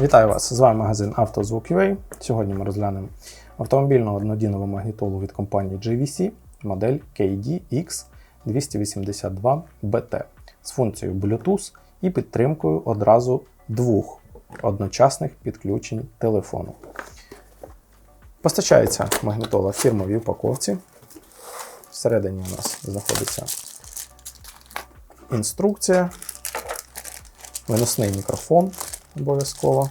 Вітаю вас! З вами магазин «Автозвук.UA». Сьогодні ми розглянемо автомобільну однодінову магнітолу від компанії JVC модель KDX282BT з функцією Bluetooth і підтримкою одразу двох одночасних підключень телефону. Постачається магнітола в фірмовій упаковці. Всередині у нас знаходиться інструкція, виносний мікрофон обов'язково,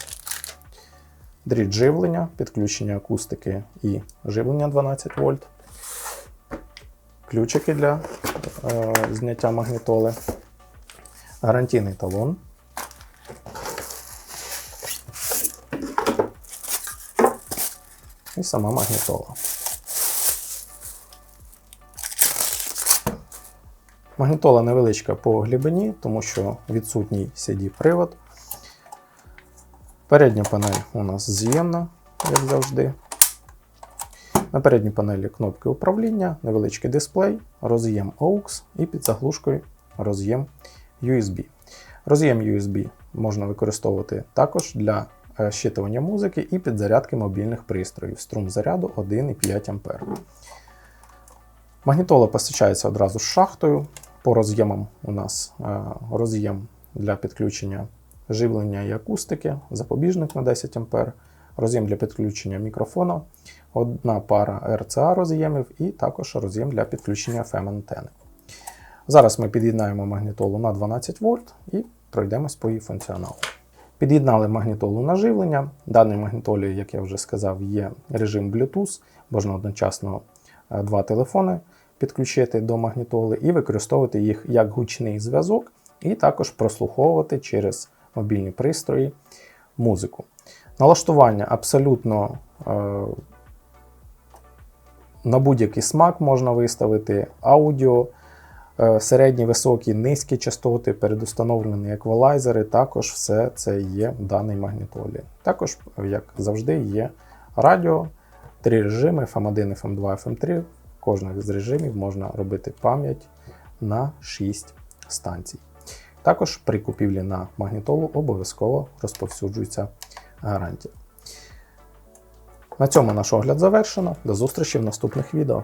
дріт живлення, підключення акустики і живлення 12 вольт, ключики для е, зняття магнітоли, гарантійний талон. І сама магнітола. Магнітола невеличка по глибині, тому що відсутній CD-привод. Передня панель у нас з'ємна, як завжди. На передній панелі кнопки управління, невеличкий дисплей, роз'єм AUX і під заглушкою роз'єм USB. Роз'єм USB можна використовувати також для е, щитування музики і підзарядки мобільних пристроїв. Струм заряду 1,5 А. Магнітола постачається одразу з шахтою. По роз'ємам у нас е, роз'єм для підключення живлення і акустики, запобіжник на 10 А, роз'єм для підключення мікрофона, одна пара RCA роз'ємів і також роз'єм для підключення FM антени. Зараз ми під'єднаємо магнітолу на 12 вольт і пройдемось по її функціоналу. Під'єднали магнітолу на живлення. В даній магнітолі, як я вже сказав, є режим Bluetooth, можна одночасно е, два телефони підключити до магнітоли і використовувати їх як гучний зв'язок, і також прослуховувати через мобільні пристрої музику. Налаштування абсолютно е, на будь-який смак можна виставити аудіо, е, середні, високі, низькі частоти, передустановлені еквалайзери, також все це є в даній магнітолі. Також, як завжди, є радіо, три режими FM1, FM2, FM3. Кожних з режимів можна робити пам'ять на 6 станцій. Також при купівлі на магнітолу обов'язково розповсюджується гарантія. На цьому наш огляд завершено. До зустрічі в наступних відео.